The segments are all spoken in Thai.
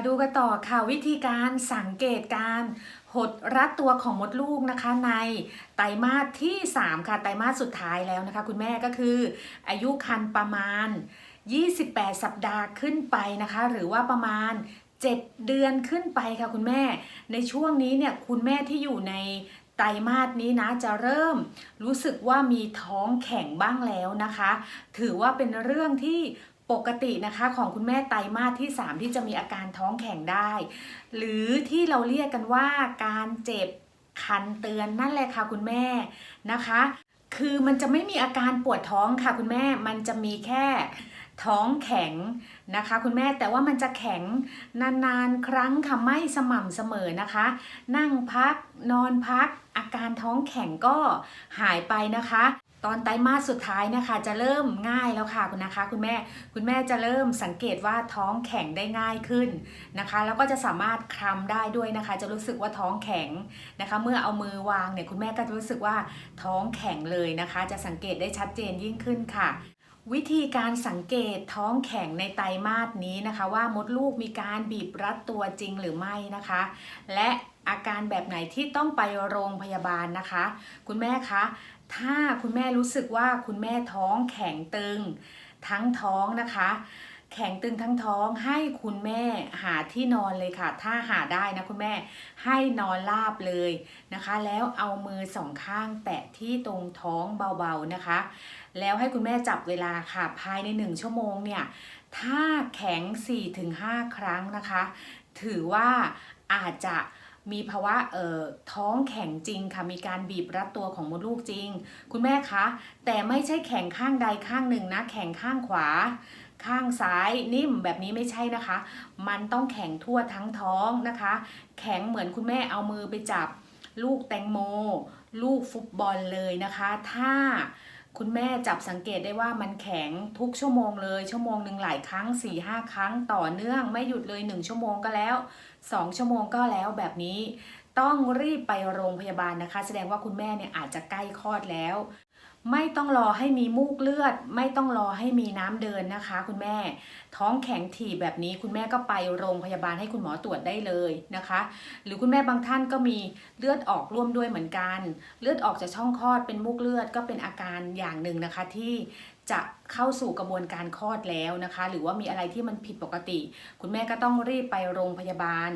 มาดูกันต่อค่ะวิธีการสังเกตการหดรัดตัวของมดลูกนะคะในไตรมาสที่ 3 ค่ะไตรมาสสุดท้ายแล้วนะคะ คุณแม่ก็คือ อายุครรภ์ประมาณ 28 สัปดาห์ขึ้นไปนะคะ หรือว่าประมาณ 7 เดือนขึ้นไปค่ะคุณแม่ ในช่วงนี้เนี่ยคุณแม่ที่อยู่ในไตรมาสนี้นะจะเริ่มรู้สึกว่ามีท้องแข็งบ้างแล้วนะคะ ถือว่าเป็นเรื่องที่ ปกตินะคะของคุณแม่ไตรมาสที่ 3 ที่จะมีอาการท้องแข็งได้ หรือที่เราเรียกกันว่าการเจ็บคันเตือนนั่นแหละค่ะคุณแม่นะคะ คือมันจะไม่มีอาการปวดท้องค่ะคุณแม่มันจะมีแค่ท้องแข็งนะคะ คุณแม่แต่ว่ามันจะแข็งนานๆ ครั้งค่ะไม่สม่ำเสมอนะคะ นั่งพักนอนพัก อาการท้องแข็งก็หายไปนะคะ ตอนไตรมาสสุดท้ายนะคะ จะเริ่มง่ายแล้วค่ะคุณนะคะ คุณแม่คุณแม่จะเริ่มสังเกตว่าท้องแข็งได้ง่ายขึ้นนะคะ แล้วก็จะสามารถคลำได้ด้วยนะคะ จะรู้สึกว่าท้องแข็งนะคะ เมื่อเอามือวางเนี่ยคุณแม่ก็จะรู้สึกว่าท้องแข็งเลยนะคะ จะสังเกตได้ชัดเจนยิ่งขึ้นค่ะวิธีการสังเกตท้องแข็งในไตรมาสนี้นะคะ ว่ามดลูกมีการบีบรัดตัวจริงหรือไม่นะคะ และอาการแบบไหนที่ต้องไปโรงพยาบาลนะคะ คุณแม่คะ ถ้าคุณแม่รู้สึกว่าคุณแม่ท้องแข็งตึงทั้งท้องนะคะ แข็งตึงทั้งท้องให้คุณแม่หาที่นอนเลยค่ะ ถ้าหาได้นะคุณแม่ให้นอนราบเลยนะคะ แล้วเอามือสองข้างแตะที่ตรงท้องเบาๆนะคะ แล้วให้คุณแม่จับเวลาค่ะ ภายในหนึ่งชั่วโมงเนี่ย ถ้าแข็ง 4-5 ครั้งนะคะ ถือว่าอาจจะ มีภาวะเอ่อท้องแข็งจริงค่ะ มีการบีบรัดตัวของมดลูกจริง คุณแม่คะ แต่ไม่ใช่แข็งข้างใดข้างหนึ่งนะ แข็งข้างขวา ข้างซ้ายนิ่มแบบนี้ไม่ใช่นะคะ มันต้องแข็งทั่วทั้งท้องนะคะ แข็งเหมือนคุณแม่เอามือไปจับ ลูกแตงโม ลูกฟุตบอลเลยนะคะ ถ้า คุณแม่จับสังเกตได้ว่ามันแข็งทุกชั่วโมงเลย ชั่วโมงหนึ่งหลายครั้ง4ี่ห้าครั้งต่อเนื่องไม่หยุดเลย 1 ชั่วโมงก็แล้ว 2 ชั่วโมงก็แล้วแบบนี้ ต้องรีบไปโรงพยาบาลนะคะ แสดงว่าคุณแม่เนี่ยอาจจะใกล้คลอดแล้ว ไม่ต้องรอให้มีมูกเลือด ไม่ต้องรอให้มีน้ำเดินนะคะ คุณแม่ท้องแข็งถี่แบบนี้คุณแม่ก็ไปโรงพยาบาลให้คุณหมอตรวจได้เลยนะคะ หรือคุณแม่บางท่านก็มีเลือดออกร่วมด้วยเหมือนกัน เลือดออกจากช่องคลอดเป็นมูกเลือดก็เป็นอาการอย่างหนึ่งนะคะที่ จะเข้าสู่กระบวนการคลอดแล้วนะคะ หรือว่ามีอะไรที่มันผิดปกติ คุณแม่ก็ต้องรีบไปโรงพยาบาล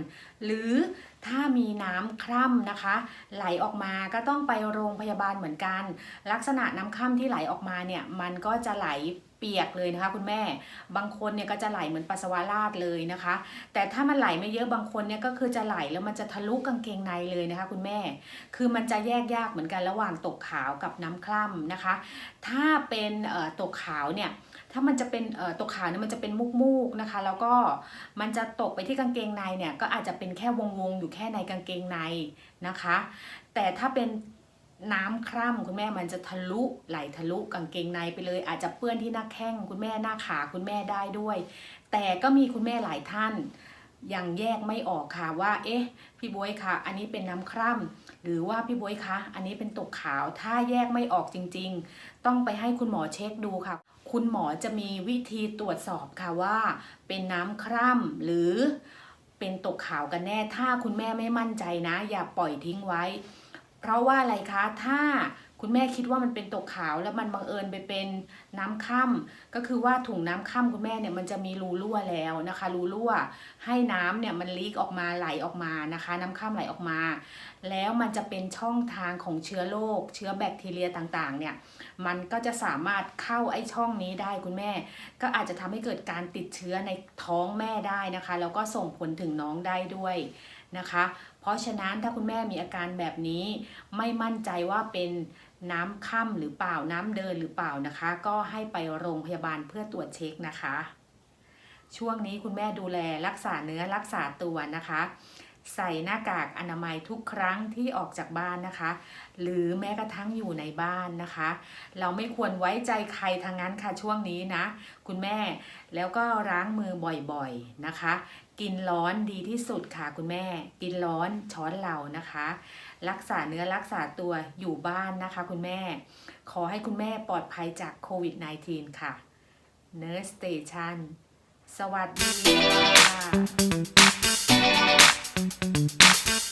หรือถ้ามีน้ำคร่ำนะคะ ไหลออกมาก็ต้องไปโรงพยาบาลเหมือนกัน ลักษณะน้ำคร่ำที่ไหลออกมาเนี่ยมันก็จะไหล เปียกเลยนะคะ คุณแม่ บางคนเนี่ยก็จะไหลเหมือนปัสสาวะราดเลยนะคะ แต่ถ้ามันไหลไม่เยอะบางคนเนี่ยก็คือจะไหลแล้วมันจะทะลุกางเกงในเลยนะคะ คุณแม่ คือมันจะแยกยากเหมือนกันระหว่างตกขาวกับน้ำคร่ำนะคะ ถ้าเป็นตกขาวเนี่ยถ้ามันจะเป็นตกขาวเนี่ยมันจะเป็นมุกๆนะคะ แล้วก็มันจะตกไปที่กางเกงในเนี่ยก็อาจจะเป็นแค่วงๆอยู่แค่ในกางเกงในนะคะ แต่ถ้าเป็น น้ำคร่ำคุณแม่มันจะทะลุไหลทะลุกางเกงในไปเลย อาจจะเปื้อนที่หน้าแข้งคุณแม่หน้าขาคุณแม่ได้ด้วย แต่ก็มีคุณแม่หลายท่านยังแยกไม่ออกค่ะว่า เอ๊ะ พี่บวยคะอันนี้เป็นน้ำคร่ำหรือว่าพี่บวยคะอันนี้เป็นตกขาวถ้าแยกไม่ออกจริง ๆ ต้องไปให้คุณหมอเช็คดูค่ะ คุณหมอจะมีวิธีตรวจสอบค่ะว่า เป็นน้ำคร่ำหรือเป็นตกขาวกันแน่ ถ้าคุณแม่ไม่มั่นใจนะ อย่าปล่อยทิ้งไว้ เพราะว่าอะไรคะ ถ้าคุณแม่คิดว่ามันเป็นตกขาวแล้วมันบังเอิญไปเป็นน้ำค่ำก็คือว่าถุงน้ำค่ำคุณแม่เนี่ยมันจะมีรูรั่วแล้วนะคะรูรั่วให้น้ำเนี่ยมันลีกออกมาไหลออกมานะคะ น้ำค่ำไหลออกมา แล้วมันจะเป็นช่องทางของเชื้อโรคเชื้อแบคทีเรียต่างๆ เนี่ยมันก็จะสามารถเข้าไอ้ช่องนี้ได้คุณแม่ ก็อาจจะทำให้เกิดการติดเชื้อในท้องแม่ได้นะคะ แล้วก็ส่งผลถึงน้องได้ด้วย นะคะ เพราะฉะนั้นถ้าคุณแม่มีอาการแบบนี้ไม่มั่นใจว่าเป็นน้ำค่ำหรือเปล่าน้ำเดินหรือเปล่านะคะ ก็ให้ไปโรงพยาบาลเพื่อตรวจเช็คนะคะ ช่วงนี้คุณแม่ดูแลรักษาเนื้อรักษาตัวนะคะ ใส่หน้ากากอนามัยทุกครั้งที่ออกจากบ้านนะคะ หรือแม้กระทั่งอยู่ในบ้านนะคะ เราไม่ควรไว้ใจใครทางนั้นค่ะช่วงนี้นะ คุณแม่แล้วก็ล้างมือบ่อยๆนะคะ กินร้อนดีที่สุดค่ะคุณแม่ กินร้อนช้อนเรานะคะ รักษาเนื้อรักษาตัวอยู่บ้านนะคะ คุณแม่ ขอให้คุณแม่ปลอดภัยจากโควิด -19 ค่ะ Nurse Station สวัสดีค่ะ Thank you.